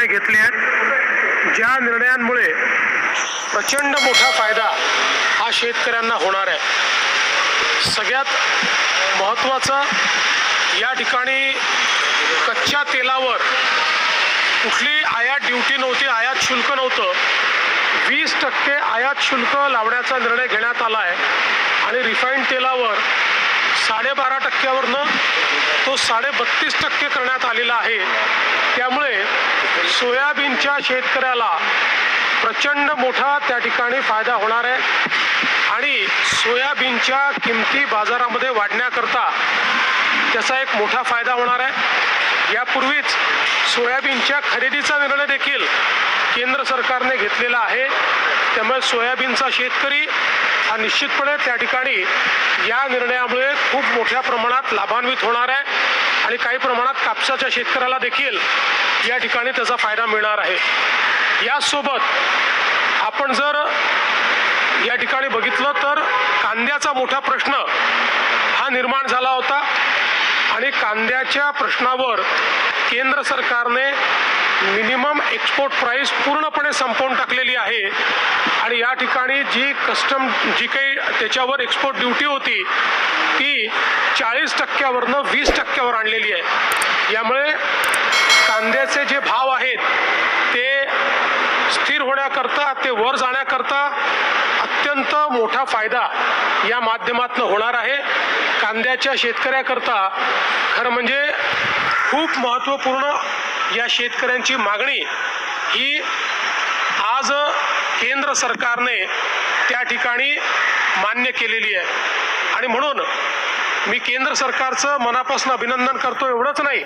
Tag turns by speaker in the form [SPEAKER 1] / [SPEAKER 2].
[SPEAKER 1] निर्णय घेतले आहेत ज्या निर्णयांमुळे प्रचंड मोठा फायदा हा शेतकऱ्यांना होणार आहे. सगळ्यात महत्त्वाचं या ठिकाणी कच्च्या तेलावर कुठली आयात ड्युटी नव्हती आयात शुल्क नव्हतं. वीस टक्के आयात शुल्क लावण्याचा निर्णय घेण्यात आला आहे. आणि रिफाईंड तेलावर साडेबारा टक्क्यावरनं साडेबत्तीस टक्के करण्यात आलेला आहे. त्यामुळे सोयाबीनच्या शेतकऱ्याला प्रचंड मोठा त्या ठिकाणी फायदा होणार आहे. आणि सोयाबीनच्या किमती बाजारामध्ये वाढण्याकरता त्याचा एक मोठा फायदा होणार आहे. यापूर्वीच सोयाबीनच्या खरेदीचा निर्णय देखील केंद्र सरकारने घेतलेला आहे. त्यामुळे सोयाबीनचा शेतकरी हा निश्चितपणे त्या ठिकाणी या निर्णयामुळे खूप मोठ्या प्रमाणात लाभान्वित होणार आहे. आणि काही प्रमाणात कापसाच्या शेतकऱ्याला देखील या ठिकाणी त्याचा फायदा मिळणार आहे. यासोबत आपण जर या ठिकाणी बघितलं तर कांद्याचा मोठा प्रश्न हा निर्माण झाला होता आणि कांद्याच्या प्रश्नावर केंद्र सरकारने मिनिमम एक्सपोर्ट प्राईस पूर्णपणे संपवून टाकलेली आहे. आणि या ठिकाणी जी कस्टम जी काही त्याच्यावर एक्सपोर्ट ड्युटी होती ती चाळीस टक्क्यावरनं वीस टक्क्यावर आणलेली आहे. यामुळे कांद्याचे जे भाव आहेत ते स्थिर होण्याकरता ते वर जाण्याकरता अत्यंत मोठा फायदा या माध्यमातून होणार आहे. कांद्याच्या शेतकऱ्याकरता खरं म्हणजे खूप महत्त्वपूर्ण या शेतकऱ्यांची मागणी ही आज केंद्र सरकारने त्या ठिकाणी मान्य केलेली आहे. आणि म्हणून मी केंद्र सरकारचं मनापासून अभिनंदन करतो एवढंच नाही.